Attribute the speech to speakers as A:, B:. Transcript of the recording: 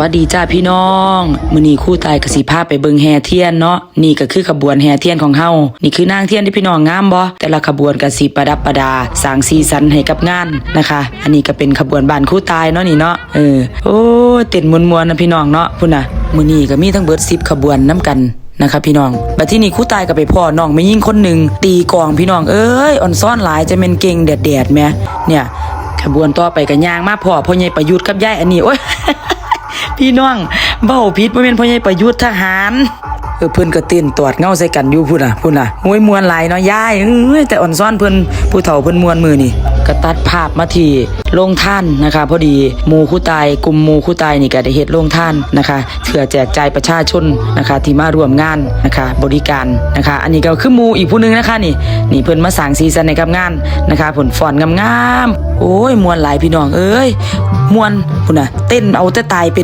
A: วัสดีจ้าพี่น้องมือนี้คู่ตายกสิพาพไปเบิงแห่เทียนเนาะนี่ก็คือขบวนแห่เทียนของเฮานี่คือนางเทียนที่พี่น้องงามบ่แต่ละขบวนก็สิประดับประดาสางสีสันให้กับงานนะคะ อันนี้ก็เป็นขบวนบานคู่ตายเนาะนี่เนาะเออโอ้ยเต้นมวนๆนะพี่น้องเนาะพุ่นน่ะมือนี้ก็มีทั้งเบิด10ขบวนนํกันนะคะพี่น้องบัดที่นี่คู่ตายก็ไปพ่อน้องไม่ยิ่งคนหนึ่งตีกองพี่น้องเอ้ยอ่อนซ้อนหลายจะเป็นเก่งแดดๆแหมเนี่ยขบวนต่อไปก็ย่างมาพ่อพ่อใหญ่ประยุทธ์กับยายอันนี้โอ้ย พี่น้องเบ้าผิดบ่แม่นพ่อใหญ่ประยุทธ์ทหารเออเพิ่อนก็เต้นตอดเงาใส่กันอยู่พุ่นน่ะพุ่นน่ะโอ้ยมวนหลายเนาะยายเอ้ยแต่อ่อนซ่อนเพิ่อนผู้เฒ่าเพิ่อนมวนมือนี่ก็ตัดภาพมาที่โรงท่านนะคะ พอดีหมูคู่ตายกลุ่มหมูคู่ตายนี่ก็ได้เฮ็ดโรงท่านนะคะเพื่อแจกจ่ายประชาชนนะคะ ที่มาร่วมงานนะคะ บริการนะคะ อันนี้ก็คือหมูอีกผู้หนึงนะคะนี่นี่เพิ่อนมาสร้างสีสันในกับงานนะคะผลฟอนงามๆโอ้ยมวนหลายพี่น้องเอ้ยมวนพุ่นน่ะเต้นเอาแต่ตายเป็น